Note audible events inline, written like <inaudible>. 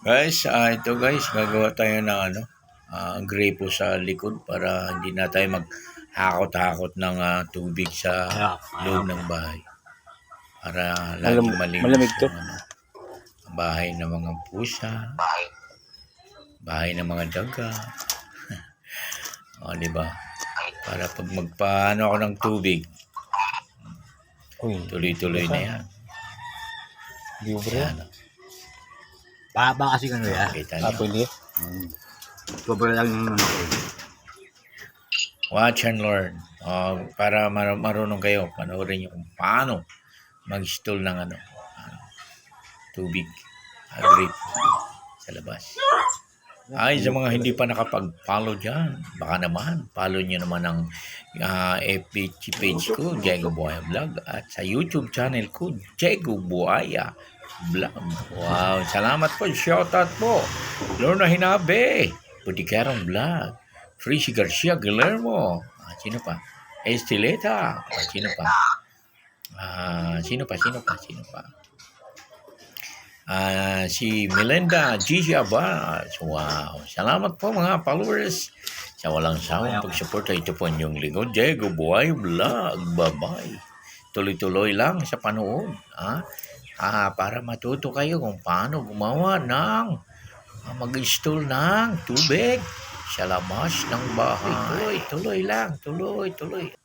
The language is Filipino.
Guys, ah, ito guys, gagawa tayo ng ano, ah, grapo sa likod para hindi na tayo maghakot-hakot ng ah, tubig sa loob ng bahay. Para laging Malam- malinis malamig to. ang, ano, bahay ng mga pusa, bahay ng mga daga. <laughs> o, di ba? Para pag magpaano ako ng tubig, Uy, tuloy-tuloy na yan. libre. Yan. Pahaba kasi ano ya. Kita Ah, niyo. pwede. Sobrang lang yung ano. Watch and learn. Uh, para mar- marunong kayo, panoorin nyo kung paano mag-install ng ano, ano, tubig, grape sa labas. Ay, sa mga hindi pa nakapag-follow dyan, baka naman, follow nyo naman ang uh, FB page ko, Diego Buaya Vlog, at sa YouTube channel ko, Diego Buaya Vlog. Wow, salamat po, shoutout po. Lorna Hinabe, Putikarong Vlog, Frisy Garcia Guillermo, ah, sino pa? Estileta, ah, sino pa? Ah, sino pa, sino pa, sino pa? Ah, si Melinda Gigi Abbas. Wow. Salamat po mga followers sa walang sawang pagsuporta. Ito po ang inyong lingkod, Diego Buhay Vlog. Bye-bye. Tuloy-tuloy lang sa panood. Ha? Ah, para matuto kayo kung paano gumawa ng ah, mag-install ng tubig sa labas ng bahay. Tuloy, tuloy lang. Tuloy, tuloy.